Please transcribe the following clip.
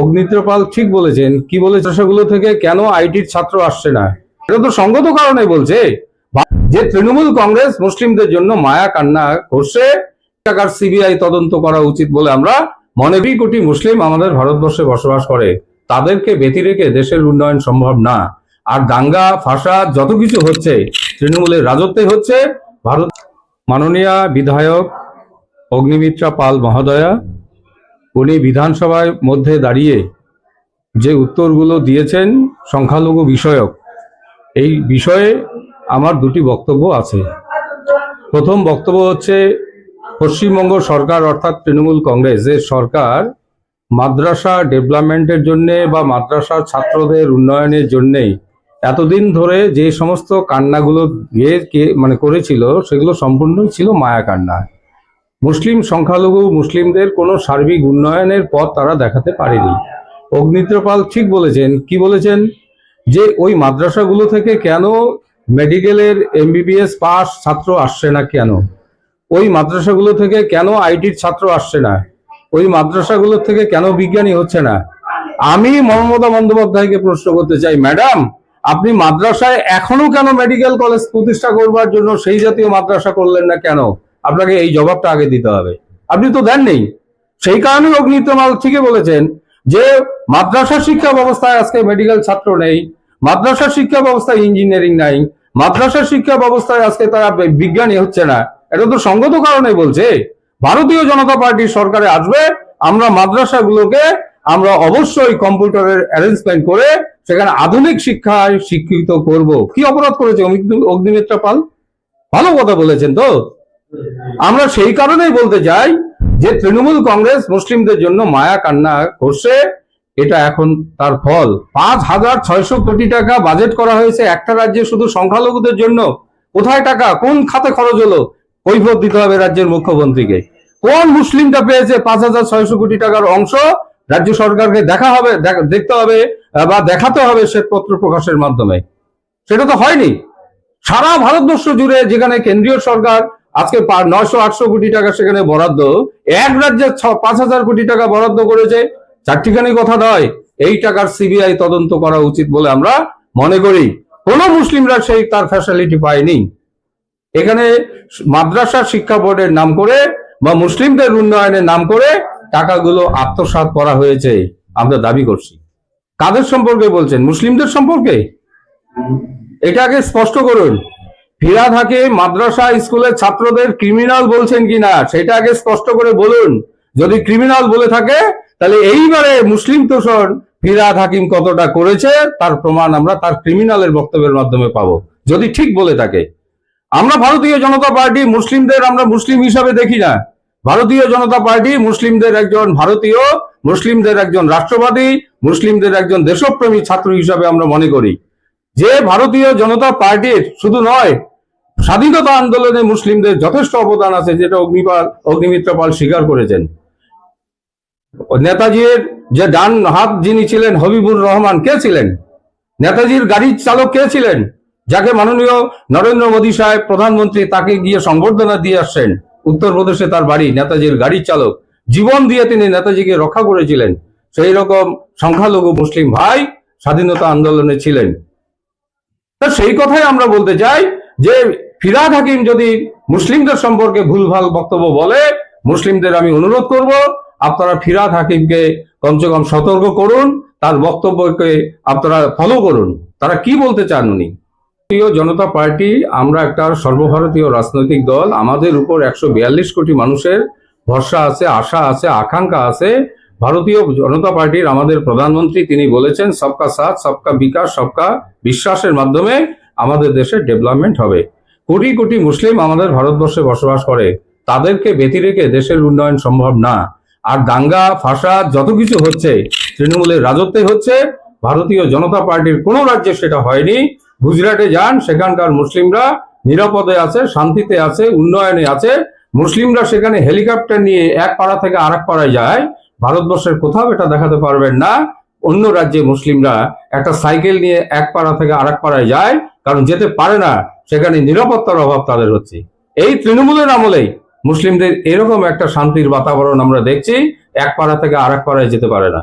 অগ্নিত্রপাল ঠিক বলেছেন। কি বলে চাষাগুলো থেকে? কেন আইটির ছাত্র আসছে না? এটা তো সঙ্গত কারণে বলছে। যে তৃণমূল কংগ্রেস মুসলিমদের জন্য মায়া কান্না করছে, টাকার সিবিআই তদন্ত করা উচিত বলে আমরা মনে করি। কোটি মুসলিম আমাদের ভারতবর্ষে বসবাস করে। তাদেরকে ব্যতি রেখে দেশের উন্নয়ন সম্ভব না। আর দাঙ্গা, ফাসাদ, যত কিছু হচ্ছে, তৃণমূলের রাজত্বে হচ্ছে। ভারত মাননীয় বিধায়ক অগ্নিমিত্রা পাল মহোদয়া উনি বিধানসভার মধ্যে দাঁড়িয়ে যে উত্তরগুলো দিয়েছেন সংখ্যালঘু বিষয়ক, এই বিষয়ে আমার দুটি বক্তব্য আছে। প্রথম বক্তব্য হচ্ছে, পশ্চিমবঙ্গ সরকার অর্থাৎ তৃণমূল কংগ্রেস কংগ্রেসের সরকার মাদ্রাসা ডেভেলপমেন্টের জন্যে বা মাদ্রাসার ছাত্রদের উন্নয়নের জন্যেই এতদিন ধরে যে সমস্ত কান্নাগুলো কে- মানে করেছিল, সেগুলো সম্পূর্ণই ছিল মায়া কান্না মুসলিম সংখ্যালঘু মুসলিমদের কোনো সার্বিক উন্নয়নের পথ তারা দেখাতে পারেনি। অগ্নিত্রপাল ঠিক বলেছেন। কি বলেছেন? যে ওই মাদ্রাসাগুলো থেকে কেন মেডিকেলের এমবিবিএস পাস ছাত্র আসছে না কেন? ওই মাদ্রাসাগুলো থেকে কেন আইটির ছাত্র আসছে না? ওই মাদ্রাসাগুলো থেকে কেন বিজ্ঞানী হচ্ছে না? আমি মমতা বন্দ্যোপাধ্যায়কে প্রশ্ন করতে চাই, ম্যাডাম, আপনি মাদ্রাসায় এখনও কেন মেডিকেল কলেজ প্রতিষ্ঠা করবার জন্য সেই জাতীয় মাদ্রাসা করলেন না কেন? আপনাকে এই জবাবটা আগে দিতে হবে। আপনি তো দেননি। সেই কারণে অগ্নিত্রমাল ঠিকই বলেছেন যে মাদ্রাসা শিক্ষা ব্যবস্থায় আজকে মেডিকেল ছাত্র নেই, মাদ্রাসা শিক্ষা ব্যবস্থায় ইঞ্জিনিয়ারিং নাই, মাদ্রাসা শিক্ষা ব্যবস্থায় আজকে তারা বিজ্ঞানী হচ্ছে না। এটা তো সঙ্গত কারণে বলছে। ভারতীয় জনতা পার্টির সরকারে আসবে, আমরা মাদ্রাসাগুলোকে আমরা অবশ্যই কম্পিউটারের অ্যারেঞ্জমেন্ট করে সেখানে আধুনিক শিক্ষায় শিক্ষিত করব। কি অপরাধ করেছে অগ্নি- অগ্নিমিত্রা পাল? ভালো কথা বলেছেন তো। আমরা সেই কারণেই বলতে চাই যে তৃণমূল কংগ্রেস মুসলিমদের জন্য মায়া কান্না করছে এটা এখন তার ফল। পাঁচ হাজার ছয়শো কোটি টাকা বাজেট করা হয়েছে একটা রাজ্যে শুধু সংখ্যালঘুদের জন্য। কোথায় টাকা? কোন খাতে খরচ হলো? কৈফত দিতে হবে রাজ্যের মুখ্যমন্ত্রীকে। কোন মুসলিমটা পেয়েছে পাঁচ হাজার ছয়শো কোটি টাকার অংশ? রাজ্য সরকারকে দেখা হবে, দেখ- দেখতে হবে বা দেখাতে হবে শ্বেতপত্র প্রকাশের মাধ্যমে। সেটা তো হয়নি। সারা ভারতবর্ষ জুড়ে যেখানে কেন্দ্রীয় সরকার আজকে নয়শো, আটশো কোটি টাকা সেখানে বরাদ্দ। এক রাজ্যে পাঁচ হাজার কোটি টাকা বরাদ্দ করেছে। চারটিখানি কথা নয়, এই টাকার সিবিআই তদন্ত করা উচিত বলে আমরা মনে করি। কোন মুসলিমরা সেই তার ফ্যাসিলিটি পায়নি। এখানে মাদ্রাসা শিক্ষা বোর্ডের নাম করে বা মুসলিমদের উন্নয়নের নাম করে টাকাগুলো আত্মসাৎ করা হয়েছে। আমরা দাবি করছি। কাদের সম্পর্কে বলছেন? মুসলিমদের সম্পর্কে? এটা আগে স্পষ্ট করুন। ফিরাদ হাকিম মাদ্রাসা স্কুলের ছাত্রদের ক্রিমিনাল বলছেন কিনা, সেটা আগে স্পষ্ট করে বলুন। যদি ক্রিমিনাল বলে থাকে, তাহলে এইবারে মুসলিম তোষণ ফিরাদ হাকিম কতটা করেছে, তার প্রমাণ আমরা তার ক্রিমিনালের বক্তব্যের মাধ্যমে পাবো। যদি ঠিক বলে থাকে। আমরা ভারতীয় জনতা পার্টি মুসলিমদের আমরা মুসলিম হিসাবে দেখি না। ভারতীয় জনতা পার্টি মুসলিমদের একজন ভারতীয়, মুসলিমদের একজন রাষ্ট্রবাদী, মুসলিমদের একজন দেশপ্রেমী ছাত্র হিসাবে আমরা মনে করি। যে ভারতীয় জনতা পার্টির শুধু নয়, স্বাধীনতা আন্দোলনে মুসলিমদের যথেষ্ট অবদান আছে, যেটা অগ্নিপাল, অগ্নিমিত্র পাল স্বীকার করেছেন। নেতাজির যে ডান হাত যিনি ছিলেন, হবিবুর রহমান, কে ছিলেন? নেতাজির গাড়ির চালক কে ছিলেন? যাকে মাননীয় নরেন্দ্র মোদী সাহেব, প্রধানমন্ত্রী, তাকে গিয়ে সংবর্ধনা দিয়ে আসছেন। উত্তরপ্রদেশে তার বাড়ি, নেতাজির গাড়ির চালক। জীবন দিয়ে তিনি নেতাজিকে রক্ষা করেছিলেন। সেই রকম সংখ্যালঘু মুসলিম ভাই স্বাধীনতা আন্দোলনে ছিলেন। তা সেই কথাই আমরা বলতে চাই যে ফিরাদ হাকিম যদি মুসলিমদের সম্পর্কে ভুলভাল বক্তব্য বলে, মুসলিমদের আমি অনুরোধ করব, আপনারা ফিরাদ হাকিমকে কমসে কম সতর্ক করুন, তার বক্তব্যকে আপনারা ফলো করুন। তারা কি বলতে চান উনি? জনতা পার্টি, আমরা একটা সর্বভারতীয় রাজনৈতিক দল, আমাদের উপর একশো বিয়াল্লিশ কোটি মানুষের ভরসা আছে, আশা আছে, আকাঙ্ক্ষা আছে। ভারতীয় জনতা পার্টির আমাদের প্রধানমন্ত্রী, তিনি বলেছেন, সবকা সাথ, সবকা বিকাশ, সবকা বিশ্বাসের মাধ্যমে আমাদের দেশের ডেভেলপমেন্ট হবে। কোটি কোটি মুসলিম আমাদের ভারতবর্ষে বসবাস করে। তাদেরকে ব্যতি রেখে দেশের উন্নয়ন সম্ভব না। আর দাঙ্গা, ফাসাদ, যত কিছু হচ্ছে, তৃণমূলের রাজত্বে হচ্ছে। ভারতীয় জনতা পার্টির কোনো রাজ্যে সেটা হয়নি। গুজরাটে যান, সেখানকার মুসলিমরা নিরাপদে আছে, শান্তিতে আছে, উন্নয়নে আছে। মুসলিমরা সেখানে হেলিকপ্টার নিয়ে এক পাড়া থেকে আরেক পাড়ায় যায়। ভারতবর্ষের কোথাও এটা দেখাতে পারবেন না। অন্য রাজ্যে মুসলিমরা একটা সাইকেল নিয়ে এক পাড়া থেকে আরেক পাড়ায় যায়, কারণ যেতে পারে না, সেখানে নিরাপত্তার অভাব তাদের হচ্ছে। এই তৃণমূলের আমলেই মুসলিমদের এরকম একটা শান্তির বাতাবরণ আমরা দেখছি, এক পাড়া থেকে আরেক পাড়ায় যেতে পারে না।